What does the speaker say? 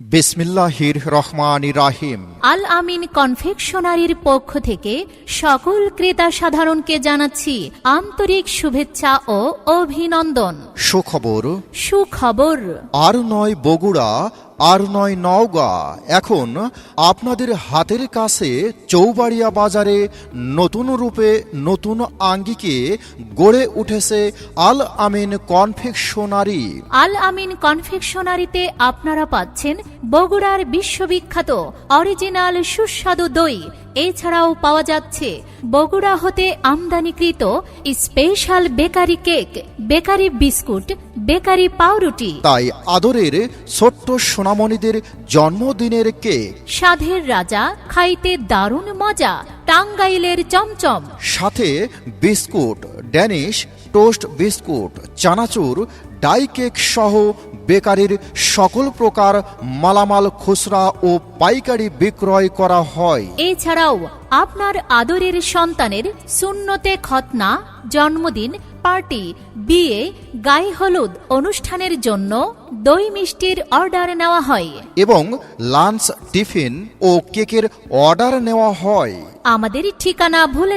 বিসমিল্লাহির রহমান রাহিম আল আমিন কনফেকশনারির পক্ষ থেকে সকল ক্রেতা সাধারণকে জানাচ্ছি আন্তরিক শুভেচ্ছা ও অভিনন্দন। সুখবর। সুখবর। আর নয় বগুড়া আর নয় নওগাঁ। এখন আপনাদের হাতের কাছে চৌবাড়িয়া বাজারে নতুন রূপে নতুন আঙ্গিকে গড়ে উঠেছে আল আমিন কনফেকশনারি। আল আমিন কনফেকশনারিতে আপনারা পাচ্ছেন বগুড়ার বিশ্ববিখ্যাত অরিজিনাল সুস্বাদু দই। এছাড়াও পাওয়া যাচ্ছে বগুড়া হতে আমদানিকৃত special bakery cake bakery biscuit bakery পাউরুটি। তাই আদরের ছোট্ট সোনামণিদের জন্মদিনের কেক। সাধের রাজা খাইতে দারুণ মজা টাঙ্গাইলের চমচম। সাথে বিস্কুট ড্যানিশ টোস্ট বিস্কুট চানাচুর ডাই কেক সহ বেকারির সকল প্রকার মালামাল খুচরা ও পাইকারি বিক্রয় করা হয়। এছাড়াও আপনার আদরের সন্তানের শূন্যতে খতনা জন্মদিন পার্টি বিয়ে গায়ে হলুদ অনুষ্ঠানের জন্য দই মিষ্টির অর্ডার নেওয়া হয়। এবং লাঞ্চ টিফিন ও কেকের অর্ডার নেওয়া হয়। আমাদের ঠিকানা ভুলে